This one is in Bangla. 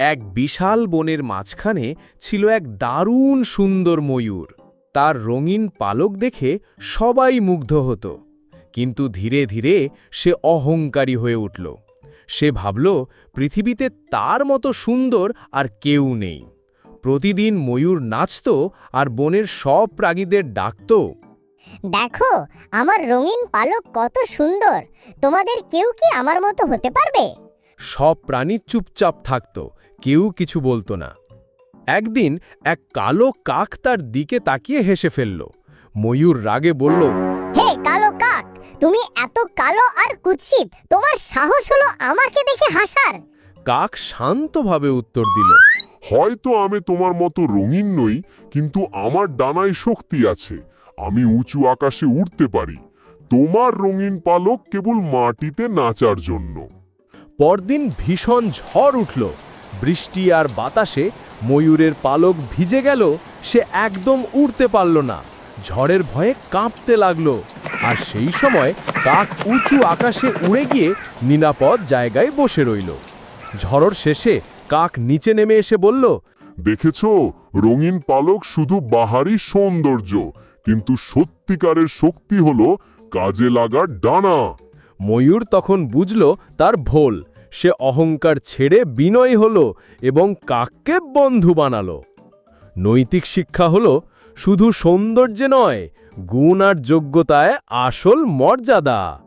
এক বিশাল বনের মাঝখানে ছিল এক দারুণ সুন্দর ময়ূর। তার রঙিন পালক দেখে সবাই মুগ্ধ হতো, কিন্তু ধীরে ধীরে সে অহংকারী হয়ে উঠল। সে ভাবল, পৃথিবীতে তার মতো সুন্দর আর কেউ নেই। প্রতিদিন ময়ূর নাচত আর বনের সব প্রাণীদের ডাকত। দেখো, আমার রঙিন পালক কত সুন্দর। তোমাদের কেউ কি আমার মতো হতে পারবে? সব প্রাণী চুপচাপ থাকত কেউ কিছু বলতো না। একদিন এক কালো কাক তার দিকে তাকিয়ে হেসে ফেলল। ময়ূর রাগে বলল হে কালো কাক তুমি এত কালো আর কুৎসিত তোমার সাহস হলো আমাকে দেখে হাসার। কাক শান্তভাবে উত্তর দিল হয়তো আমি তোমার মতো রঙিন নই কিন্তু আমার ডানায় শক্তি আছে আমি উঁচু আকাশে উড়তে পারি। তোমার রঙিন পালক কেবল মাটিতে নাচার জন্য। পরদিন ভীষণ ঝড় উঠল। বৃষ্টি আর বাতাসে ময়ূরের পালক ভিজে গেল, সে একদম উড়তে পারল না। ঝড়ের ভয়ে কাঁপতে লাগল। আর সেই সময় কাক উঁচু আকাশে উড়ে গিয়ে নিরাপদ জায়গায় বসে রইল। ঝড়র শেষে কাক নিচে নেমে এসে বলল, দেখেছ, রঙিন পালক শুধু বাহারি সৌন্দর্য, কিন্তু সত্যিকারের শক্তি হলো কাজে লাগার ডানা। ময়ূর তখন বুঝল তার ভোল। সে অহংকার ছেড়ে বিনয় হল এবং কাককে বন্ধু বানাল। নৈতিক শিক্ষা হল শুধু সৌন্দর্যে নয়, গুণ আর যোগ্যতায় আসল মর্যাদা।